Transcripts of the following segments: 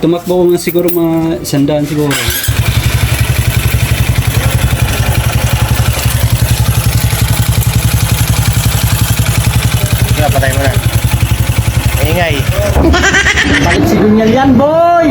Tumakbo ko nga siguro mga sandaan siguro. Kaya patay mo na. Ingay. Palit si Gunyal yan, boy!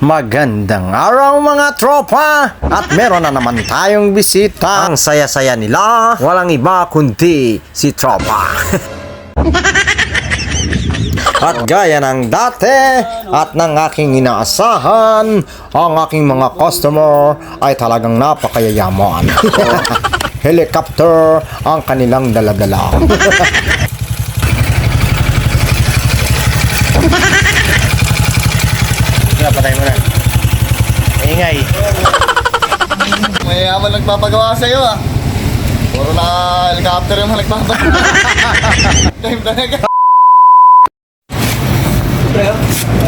Magandang araw mga tropa! At meron na naman tayong bisita. Ang saya-saya nila, walang iba kundi si tropa. At gaya ng dati at ng aking inaasahan, ang aking mga customer ay talagang napakayayaman. Helicopter ang kanilang daladala. Kaya patay mo na. Ingay. May yaman nagpapagawa sa'yo ah. Puro na helicopter yung nagpapagawa. Time talaga.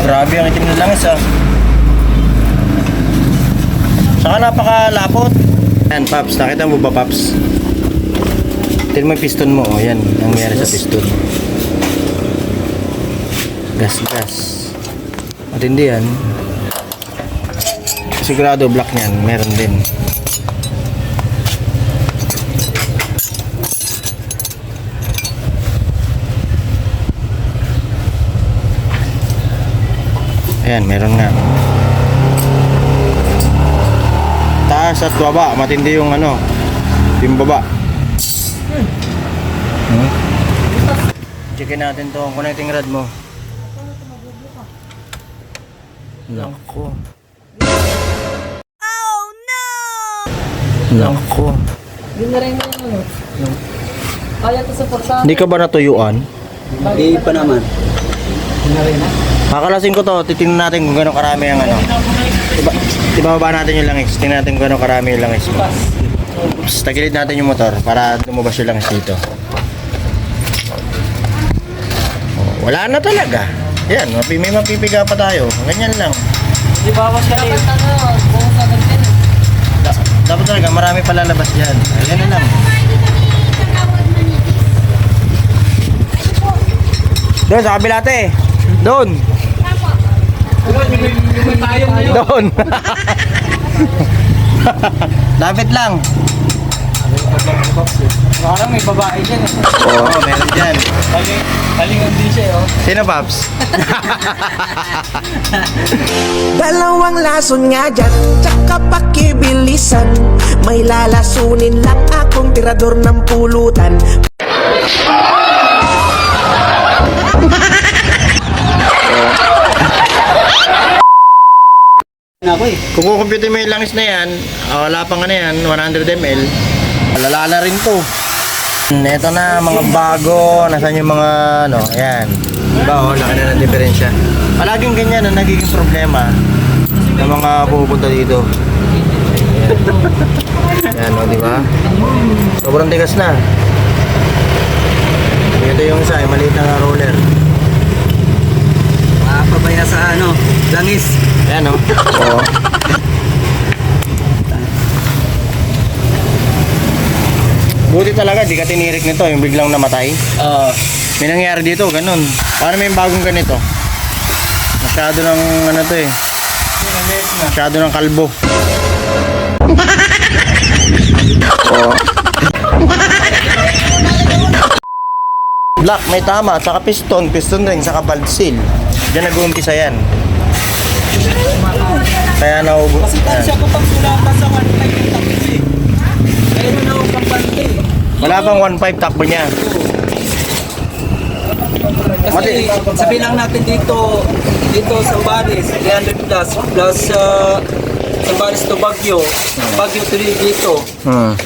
Grabe ang itim na langis ah. Saka napakalapot. Yan, Paps. Nakita mo ba, Paps? Tignan mo yung piston mo. Oh, yan. Ang nangyari sa piston. Gas, gas. Matindi yan. Sigurado black niyan. Meron din. Ayan, meron nga. Taas at baba, matindi yung ano, yung baba. Hmm? Checkin natin to, connecting rod mo. Nako. Oh no! Nako. Na rin yung ano. Kaya to supportahan. Hindi ka ba natuyuan? Hindi pa naman. Kakalasin ko to, titingnan natin kung gano'ng karami ang ano. Iba, ibababa natin yung langis. Tingnan natin kung gano'ng karami yung langis. Oops, tagilid natin yung motor para lumabas yung langis dito. Oh, wala na talaga. Yan, may mapipiga pa tayo. Ganyan lang. Di bawas ka rin. Dapat talaga marami palalabas dyan. Ay, ganun lang. Doon, sa kabila ate. Doon. Doon. Lapit lang. Parang may babae dyan. eh. Oo, meron dyan. Taling, talingan din siya, oh. Sino, Paps? Dalawang lason nga dyan, tsaka pakibilisan May lalasunin lang akong tirador ng pulutan Na ako eh. Kung kukumpute mo yung langis na yan, ah, wala pang ano yan, 100 ml, malalala rin to. Ito na, mga bago, nasan yung mga, ano, ayan. Diba, oh, laki na ng diferensya. Palaging ganyan ang nagiging problema ng mga pupunta dito. Ayan, ayan oh, di ba? Sobrang tigas na. Ito yung isa, yung maliit na roller. Makapabaya sa ano, langis. Ayan, oh. Oo. Buti talaga, di ka tinirik nito, yung biglang namatay. Ah, May nangyari dito, ganun. Paano may bagong ganito? Masyado ng ano to eh. Masyado ng kalbo. Oo. Black, may tama. Tsaka piston, piston ring, saka valve seal. Diyan nag-uumpisa yan. Kaya naubo. Kasi tayo siya ko pang sulatan sa 1.5 yung takbo eh. Kaya na ako kampante. Wala pang 1.5 takbo niya. Kasi sabi lang natin dito, dito sa Baris, 300 plus, plus uh, sa Baris to Baguio, Baguio to dito. Hmm.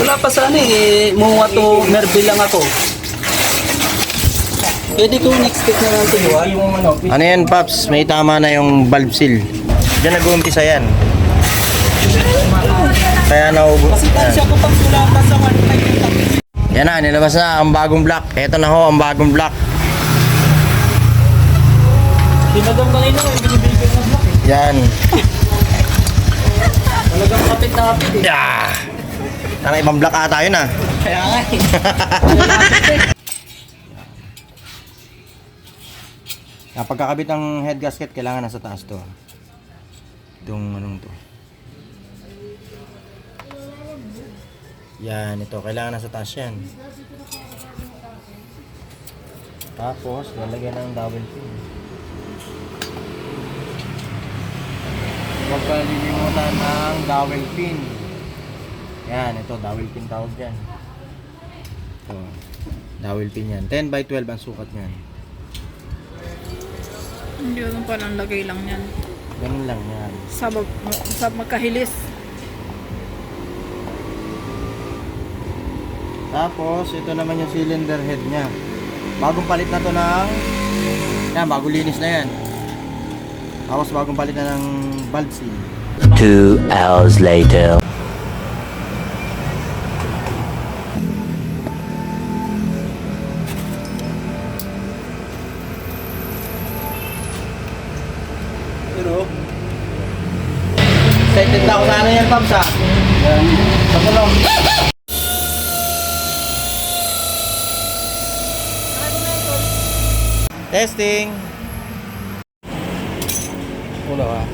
Wala pa sana eh, muwa to Merville lang ako. Pwede ko next week na lang sinuwan. Ano yan, Paps? May tama na yung valve seal. Diyan nag-uumpisa yan. Kaya naubo. Kasi tayo siya ko pang sulatan sa 1.5 yung takbo. Yan na, nilabas na ang bagong block. Ito na ho, ang bagong block. Tinagam kanina yung binibigyan ng block eh. Yan. Talagang kapit na kapit eh. Yeah. Ang ibang block ata yun ah. Kaya nga eh. Kapag kakabit ng head gasket, kailangan nasa taas to. Itong anong to. Yan, ito. Kailangan nasa taas yan. Tapos, lalagyan ng dowel pin. Huwag ka lilimutan ng dowel pin. Yan, ito. Dowel pin tawag dyan. Ito. Dowel pin yan. 10 by 12 ang sukat niyan. Hindi naman palang lagay lang yan. Ganun lang yan. Sa, mag, sa magkahilis. Tapos, ito naman yung cylinder head niya. Bagong palit na to ng... Yan, bagong linis na yan. Tapos, bagong palit na ng valve seal. Two hours later. Excited na ako sana yan, Pabs, ha? Sa kulong. Testing. Ulo, ha?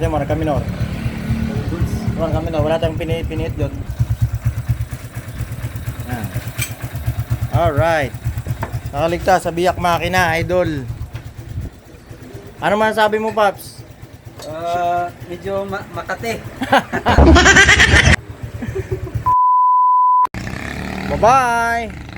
Okay, mara kami nor. Mara kami nor. Wala tayong pinit, pinit doon. Ah. Alright. Nakaligtas sa biyak makina, idol. Ano man sabi mo, Paps? Ah, medyo ma- makate. Bye-bye!